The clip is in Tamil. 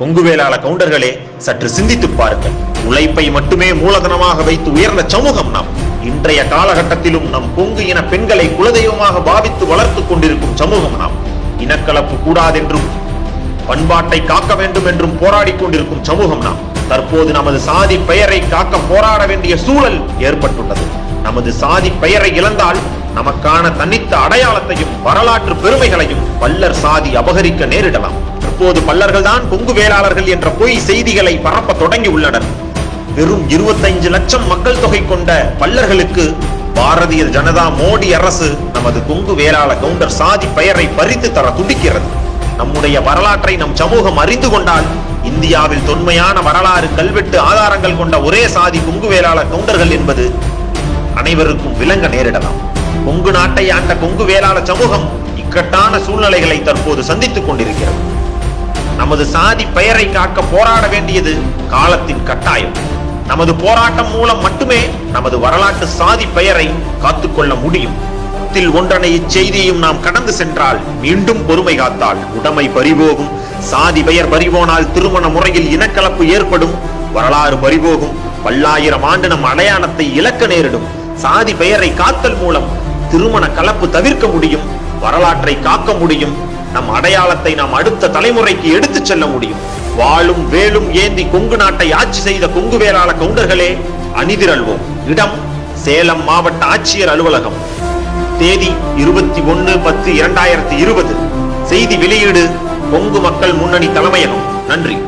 கொங்குவேளாள கவுண்டர்களே சற்று சிந்தித்துப் பாருங்கள். உழைப்பை மட்டுமே மூலதனமாக வைத்து உயர்ந்த சமூகம் நாம். இன்றைய காலகட்டத்திலும் நம் கொங்கு இன பெண்களை குலதெய்வமாக பாவித்து வளர்த்துக் கொண்டிருக்கும் சமூகம் நாம். இனக்கலப்பு கூடாதென்றும் பண்பாட்டை காக்க வேண்டும் என்றும் போராடிக் கொண்டிருக்கும் சமூகம் நாம். தற்போது நமது சாதி பெயரை காக்க போராட வேண்டிய சூழல் ஏற்பட்டுள்ளது. நமது சாதி பெயரை இழந்தால் நமக்கான தனித்த அடையாளத்தையும் வரலாற்று பெருமைகளையும் பல்லர் சாதி அபகரிக்க நேரிடலாம். தற்போது பல்லர்கள் தான் கொங்கு வேளாளர்கள் என்ற பொய் செய்திகளை பரப்ப தொடங்கி உள்ளனர். வெறும் 25 லட்சம் மக்கள் தொகை கொண்ட பல்லர்களுக்கு பாரதிய ஜனதா மோடி அரசு நமது கொங்கு வேளாள கவுண்டர் சாதி பெயரை பறித்து தர துடிக்கிறது. நம்முடைய வரலாற்றை நம் சமூகம் அறிந்து கொண்டால் இந்தியாவில் தொன்மையான வரலாறு கல்வெட்டு ஆதாரங்கள் கொண்ட ஒரே சாதி கொங்கு வேளாள கவுண்டர்கள் என்பது அனைவருக்கும் விளங்க நேரிடலாம். கொங்கு நாட்டை ஆண்ட கொங்கு வேளாள சமூகம் இக்கட்டான சூழ்நிலைகளை தற்போது சந்தித்துக் கொண்டிருக்கிறது. நமது சாதி பெயரை காக்க போராட வேண்டியது காலத்தின் கட்டாயம். நமது போராட்டம் மூலம் மட்டுமே நமது வரலாற்று சாதி பெயரை காத்துக்கொள்ள முடியும். ஒன்றனை இச்செய்தியும் நாம் கடந்து சென்றால் மீண்டும் பொறுமை காத்தால் உடமை பறிபோகும். சாதி பெயர் பறிபோனால் திருமண முறையில் இனக்கலப்பு ஏற்படும். வரலாறு பறிபோகும். பல்லாயிரம் ஆண்டு நம் அடையாளத்தை இழக்க நேரிடும். சாதி பெயரை காத்தல் மூலம் திருமண கலப்பு தவிர்க்க முடியும் வரலாற்றை காக்க முடியும் நம் அடையாளத்தை நாம் அடுத்த தலைமுறைக்கு எடுத்துச் செல்ல முடியும். வாழும் வேலும் ஏந்தி கொங்கு நாட்டை ஆட்சி செய்த கொங்கு வேளாள கவுண்டர்களே அணிதிரள்வோம். இடம் சேலம் மாவட்ட ஆட்சியர் அலுவலகம். தேதி இருபத்தி ஒன்னு பத்து இரண்டாயிரத்தி இருபது. செய்தி வெளியீடு கொங்கு மக்கள் முன்னணி தலைமையகம். நன்றி.